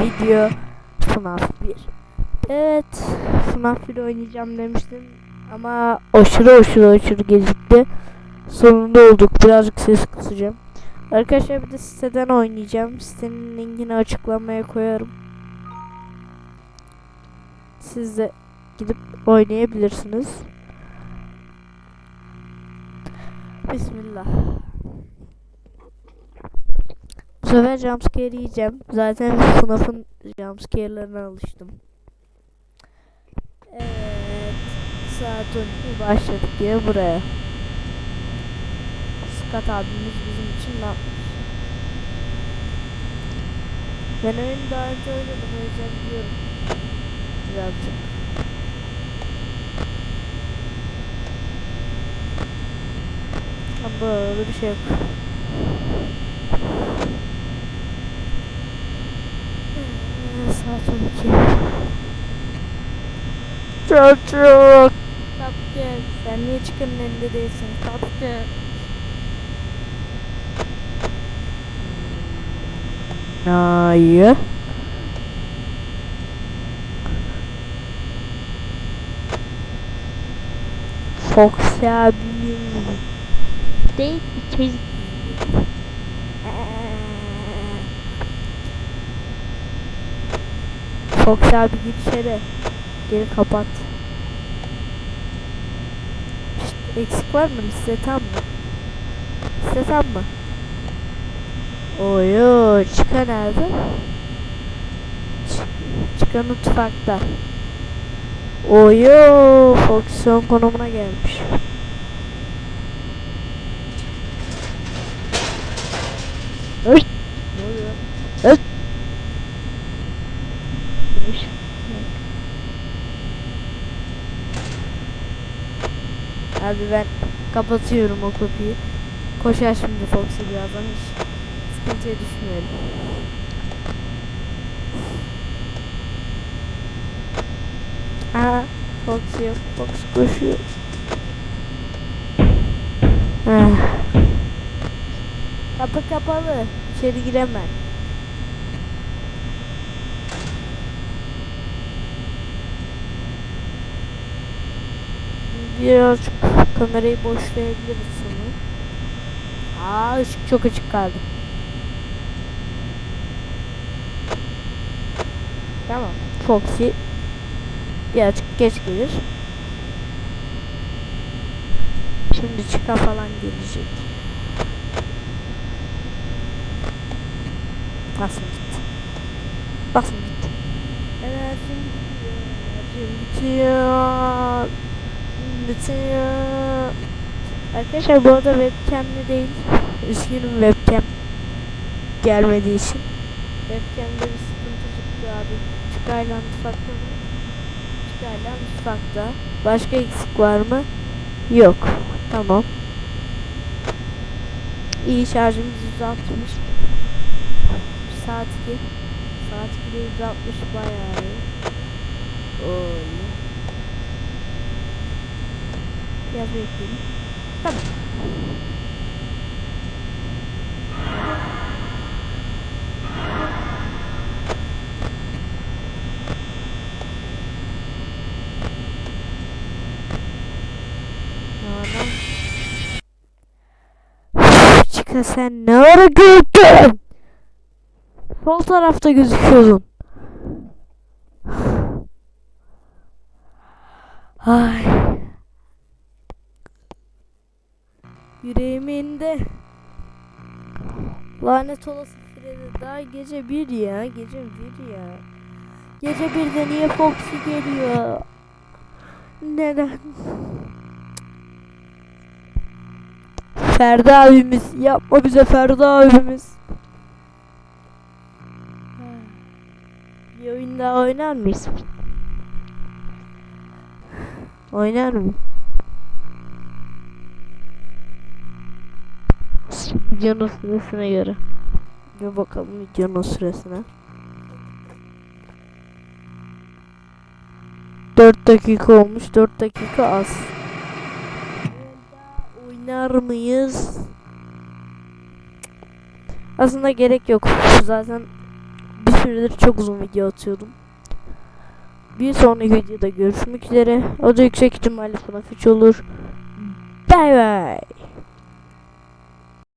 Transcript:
video FNAF 1. Evet, FNAF 1 oynayacağım demiştim ama aşırı aşırı aşırı gecikti. Sonunda olduk. Birazcık ses kısacağım. Arkadaşlar bir de siteden oynayacağım. Sitenin linkini açıklamaya koyarım. Siz de gidip oynayabilirsiniz. Bismillah. Sefer jumpscare yiyeceğim. Zaten FNAF'ın jumpscare'larına alıştım. Evet. Saat 12 başladık diye buraya. Scott abimiz bizim için ne yapmış? Ben oyunu daha önce oynadım o yüzden biliyorum. Birazcık. Ama böyle bir şey yok. Saat 12. Çocuk. Kaptı. Sen niye çıkının elinde değilsin? Kaptı. Hayır. Fox abimin değil bir çocuk. Fox abi gir içeri. Geri kapat. Şşt, eksik var mı? Liste tam mı? Liste tam mı? Oyo çıka nerede? Ç- çıka mutfakta. Oyo fonksiyon konumuna gelmiş. Öş. Abi ben kapatıyorum o kapıyı. Koşar şimdi Foxy birazdan hiç sıkıntıya düşmeyelim. Aa, Fox yok. Fox koşuyor. Ah. Kapı kapalı. İçeri giremem. Birazcık kamerayı boşlayabiliriz sonra. Aa ışık çok açık kaldı. Tamam. Foxy birazcık geç gelir. Şimdi çıka falan gelecek. Basın git. Basın git. Enerjim bitiyor. Enerjim bitiyor. Bitiyor. Arkadaşlar bu arada webcamli değil. Üzgünüm webcam gelmediği için. Webcam'de bir sıkıntı çıktı abi. Çıkayla mutfakta mı? Çıkayla mutfakta. Başka eksik var mı? Yok. Tamam. İyi şarjımız 160. Saat 2. Saat 2'de 160 bayağı iyi. Oy. Biraz bekleyelim. Tamam. Çıkın sen ne ara gördün? Sol tarafta gözüküyordun. Ay. De lanet olası Freddy daha gece bir ya gece bir ya. Gece birde niye Foxy geliyor? Neden? Ferdi abimiz yapma bize Ferdi abimiz. Bir oyun daha oynar mıyız? Oynar mı videonun süresine göre. Bir bakalım videonun süresine. 4 dakika olmuş. 4 dakika az. Oynar mıyız? Aslında gerek yok. Zaten bir süredir çok uzun video atıyordum. Bir sonraki videoda görüşmek üzere. O da yüksek ihtimalle FNAF 3 olur. Bay bay.